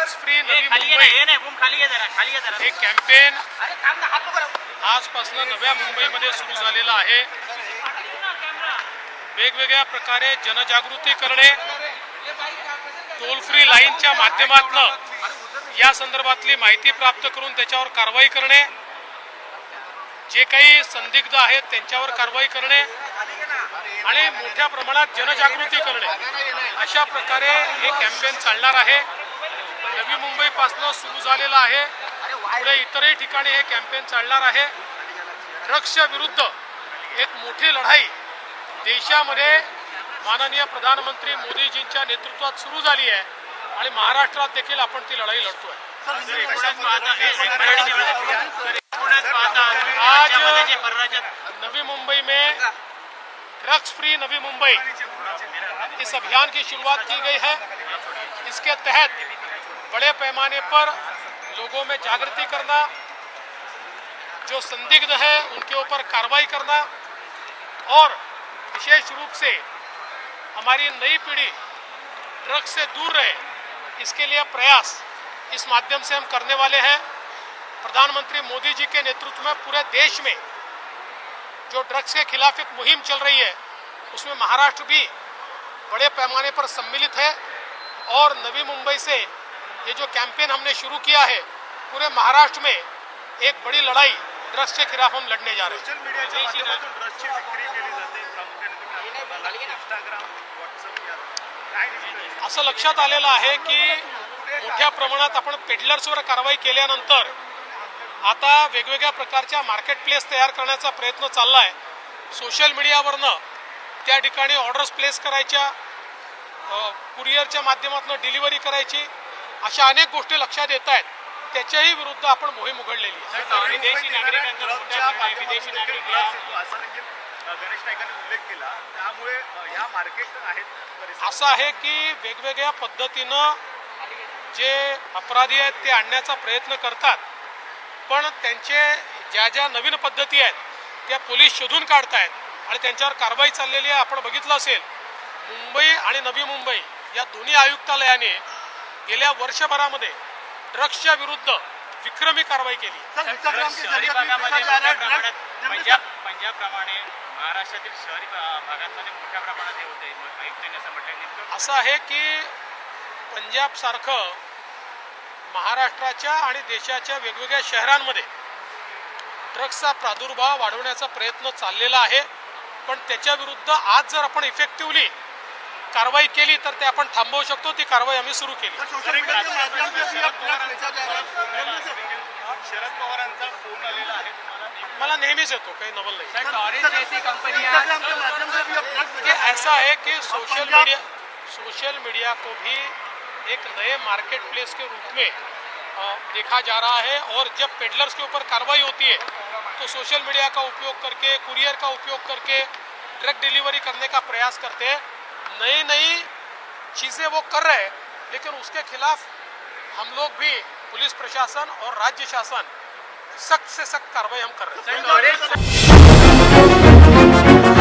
Drugs free Navi Mumbai. हे campaign अरे थांब ना हात नको आजपासून नव्या मुंबईमध्ये सुरू झालेलं आहे. वेगवेगळ्या प्रकारे जनजागृती करणे टोल फ्री लाईनच्या माध्यमातून या संदर्भातली माहिती प्राप्त करून त्याच्यावर कारवाई करणे जे काही संदिग्ध आहेत त्यांच्यावर कारवाई करणे आणि मोठ्या प्रमाणात जनजागृती करणे. अशा प्रकारे हे कॅम्पेन चालणार आहे. नवी मुंबईपासनं सुरू झालेलं आहे. पुढे इतरही ठिकाणी हे कॅम्पेन चालणार आहे. ड्रग्सच्या विरुद्ध एक मोठी लढाई देशामध्ये माननीय प्रधानमंत्री मोदीजींच्या नेतृत्वात सुरू झाली आहे आणि महाराष्ट्रात देखील आपण ती लढाई लढतोय. आज नवी मुंबई में ड्रग्स फ्री नवी मुंबई. इस अभियान की शुरुआत की गई है। इसके तहत बड़े पैमाने पर लोगों में जागृति करना, जो संदिग्ध है, उनके ऊपर कार्रवाई करना और विशेष रूप से हमारी नई पीढ़ी ड्रग्स से दूर रहे, इसके लिए प्रयास इस माध्यम से हम करने वाले हैं। प्रधानमंत्री मोदी जी के नेतृत्व में पूरे देश में जो ड्रग्स के खिलाफ एक मुहिम चल रही है, उसमें महाराष्ट्र भी बड़े पैमाने पर सम्मिलित है और नवी मुंबई से ये जो कैंपेन हमने शुरू किया है पूरे महाराष्ट्र में एक बड़ी लड़ाई ड्रग्स के खिलाफ हम लड़ने जा रहे हैं? असं लक्षात आलेलं आहे की मोठ्या प्रमाणात आपण पेडलर्सवर कारवाई केल्यानंतर आता वेगवेगळ्या प्रकारच्या मार्केट प्लेस तयार करण्याचा प्रयत्न चालला आहे सोशल मीडियावरनं त्या ठिकाणी ऑर्डर्स प्लेस करायच्या कुरिअरच्या माध्यमातून डिलिव्हरी करायची अशा अनेक गोष्टी लक्षात येत आहेत. त्याच्याही विरुद्ध आपण मोहीम उघडलेली आहे. विदेशी नागरिकांचा. असं आहे की वेगवेगळ्या पद्धतीनं जे अपराधी आहेत ते आणण्याचा प्रयत्न करतात. पण त्यांचे ज्या ज्या नवीन पद्धती आहेत त्या पोलीस शोधून काढतायत आणि त्यांच्यावर कारवाई चाललेली आहे. आपण बघितलं असेल मुंबई आणि नवी मुंबई या दोन्ही आयुक्तालयाने गेल्या वर्षभरामध्ये ड्रग्सच्या विरुद्ध विक्रमी कारवाई केली. शहरी भागामध्ये मोठ्या प्रमाणात पंजाब पंजाब प्रमाणे महाराष्ट्रातील शहरी भागांमध्ये मोठ्या प्रमाणात हे होते. आयुक्तांनी असं म्हटलं असं आहे की पंजाबसारखं महाराष्ट्राच्या आणि देशाच्या वेगवेगळ्या शहरांमध्ये ड्रग्सचा प्रादुर्भाव वाढवण्याचा प्रयत्न चाललेला आहे. पण त्याच्या विरुद्ध आज जर आपण इफेक्टिव्हली कारवाई केली तर ते आपण थांबवू शकतो. ती कारवाई आम्ही सुरू केली. शरद पवारांचा फ़ोन आलेला आहे तुम्हाला. मला नेहमीच येतो काही नवल नाही. कि ऐसा है कि सोशल मीडिया सोशल मीडिया को भी एक नए मार्केट प्लेस के रूप में देखा जा रहा है और जब पेडलर्स के ऊपर कार्रवाई होती है तो सोशल मीडिया का उपयोग करके कुरियर का उपयोग करके ड्रग डिलीवरी करने का प्रयास करते हैं। नई नई चीज़ें वो कर रहे हैं, लेकिन उसके खिलाफ हम लोग भी, पुलिस प्रशासन और राज्य शासन, सख्त से सख्त कार्रवाई हम कर रहे हैं।